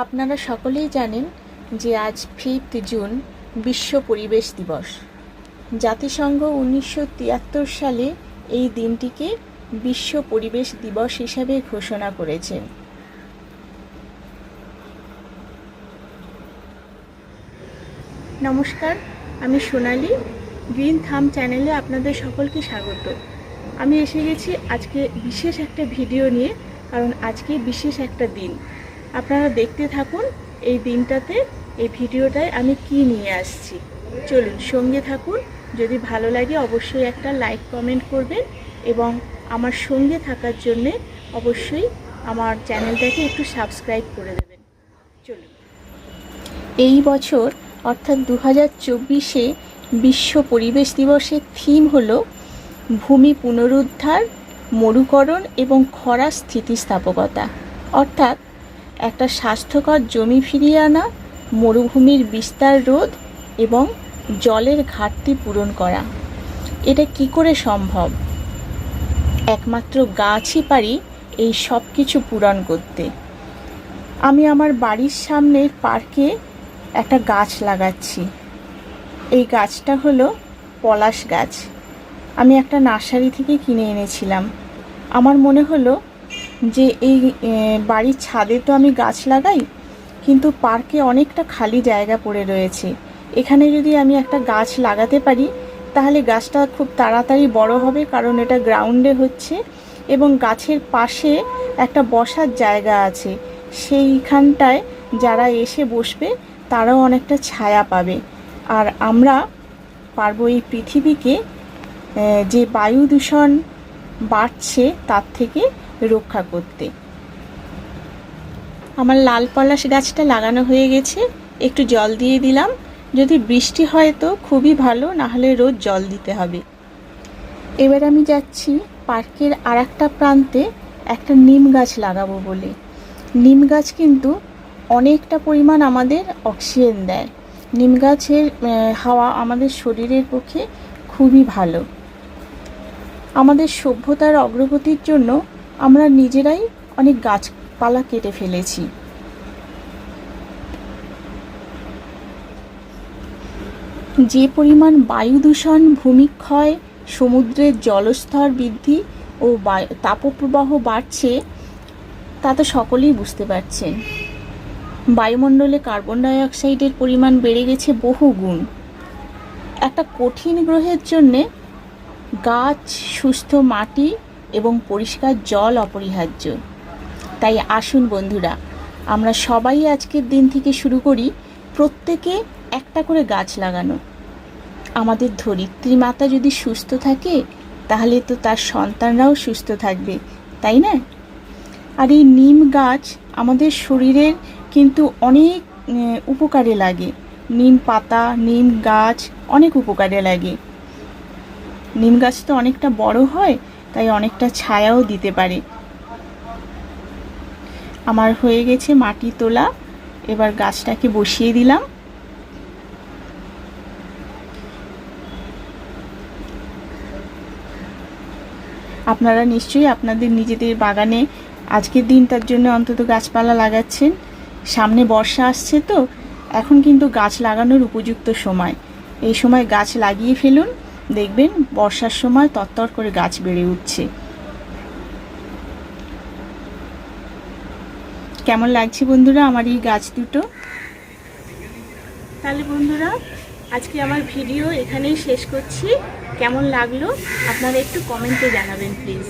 আপনারা সকলেই জানেন যে আজ ফিফথ জুন বিশ্ব পরিবেশ দিবস। জাতিসংঘ উনিশশো তিয়াত্তর সালে এই দিনটিকে বিশ্ব পরিবেশ দিবস হিসাবে ঘোষণা করেছেন নমস্কার, আমি সোনালি, গ্রিন থাম চ্যানেলে আপনাদের সকলকে স্বাগত। আমি এসে গেছি আজকে বিশেষ একটা ভিডিও নিয়ে, কারণ আজকে বিশেষ একটা দিন। আপনারা দেখতে থাকুন এই দিনটাতে, এই ভিডিওটায় আমি কি নিয়ে আসছি। চলুন সঙ্গে থাকুন, যদি ভালো লাগে অবশ্যই একটা লাইক কমেন্ট করবেন এবং আমার সঙ্গে থাকার জন্যে অবশ্যই আমার চ্যানেলটাকে একটু সাবস্ক্রাইব করে দেবেন। চলুন। এই বছর, অর্থাৎ দু হাজার চব্বিশে বিশ্ব পরিবেশ দিবসের থিম হল ভূমি পুনরুদ্ধার, মরুকরণ এবং খরা স্থিতিস্থাপকতা। অর্থাৎ একটা স্বাস্থ্যকর জমি ফিরিয়ে আনা, মরুভূমির বিস্তার রোধ এবং জলের ঘাটতি পূরণ করা। এটা কি করে সম্ভব? একমাত্র গাছই পারি এই সব কিছু পূরণ করতে। আমি আমার বাড়ির সামনের পার্কে একটা গাছ লাগাচ্ছি। এই গাছটা হলো পলাশ গাছ। আমি একটা নার্সারি থেকে কিনে এনেছিলাম। আমার মনে হলো যে এই বাড়ির ছাদে তো আমি গাছ লাগাই, কিন্তু পার্কে অনেকটা খালি জায়গা পড়ে রয়েছে। এখানে যদি আমি একটা গাছ লাগাতে পারি, তাহলে গাছটা খুব তাড়াতাড়ি বড় হবে, কারণ এটা গ্রাউন্ডে হচ্ছে এবং গাছের পাশে একটা বসার জায়গা আছে। সেইখানটায় যারা এসে বসবে, তারাও অনেকটা ছায়া পাবে। আর আমরা পারব এই পৃথিবীকে যে বায়ু দূষণ বাড়ছে, তার থেকে রক্ষা করতে। আমার লাল পলাশ গাছটা লাগানো হয়ে গেছে, একটু জল দিয়ে দিলাম। যদি বৃষ্টি হয় তো খুবই ভালো না হলে রোজ জল দিতে হবে। এবার আমি যাচ্ছি পার্কের আর প্রান্তে একটা নিম গাছ লাগাবো বলে। নিম গাছ কিন্তু অনেকটা পরিমাণ আমাদের অক্সিজেন দেয়। নিম গাছের হাওয়া আমাদের শরীরের পক্ষে খুবই ভালো। আমাদের সভ্যতার অগ্রগতির জন্য আমরা নিজেরাই অনেক গাছপালা কেটে ফেলেছি। যে পরিমাণ বায়ু দূষণ, ভূমিক্ষয়, সমুদ্রের জলস্তর বৃদ্ধি ও তাপপ্রবাহ বাড়ছে, তা তো সকলেই বুঝতে পারছেন। বায়ুমণ্ডলে কার্বন ডাই অক্সাইডের পরিমাণ বেড়ে গেছে বহু গুণ। একটা কঠিন গ্রহের জন্যে গাছ, সুস্থ মাটি এবং পরিষ্কার জল অপরিহার্য। তাই আসুন বন্ধুরা, আমরা সবাই আজকের দিন থেকে শুরু করি প্রত্যেকে একটা করে গাছ লাগানো আমাদের ধরিত্রী মাতা যদি সুস্থ থাকে, তাহলে তো তার সন্তানরাও সুস্থ থাকবে, তাই না? আর এই নিম গাছ আমাদের শরীরের কিন্তু অনেক উপকারে লাগে। নিম পাতা, নিম গাছ অনেক উপকারে লাগে। নিম গাছ তো অনেকটা বড় হয় তাই অনেকটা ছায়াও দিতে পারে। আমার হয়ে গেছে মাটি তোলা। এবার গাছটাকে বসিয়ে দিলাম। আপনারা নিশ্চয়ই আপনাদের নিজেদের বাগানে আজকের দিনটার জন্য অন্তত গাছপালা লাগাচ্ছেন। সামনে বর্ষা আসছে তো, এখন কিন্তু গাছ লাগানোর উপযুক্ত সময়। এই সময় গাছ লাগিয়ে ফেলুন। দেখবেন, বর্ষার সময় তত্তর করে গাছ বেড়ে উঠছে। কেমন লাগছে বন্ধুরা আমার এই গাছ দুটো? তাহলে বন্ধুরা, আজকে আমার ভিডিও এখানেই শেষ করছি। কেমন লাগল, আপনারা একটু কমেন্টে জানাবেন, প্লিজ।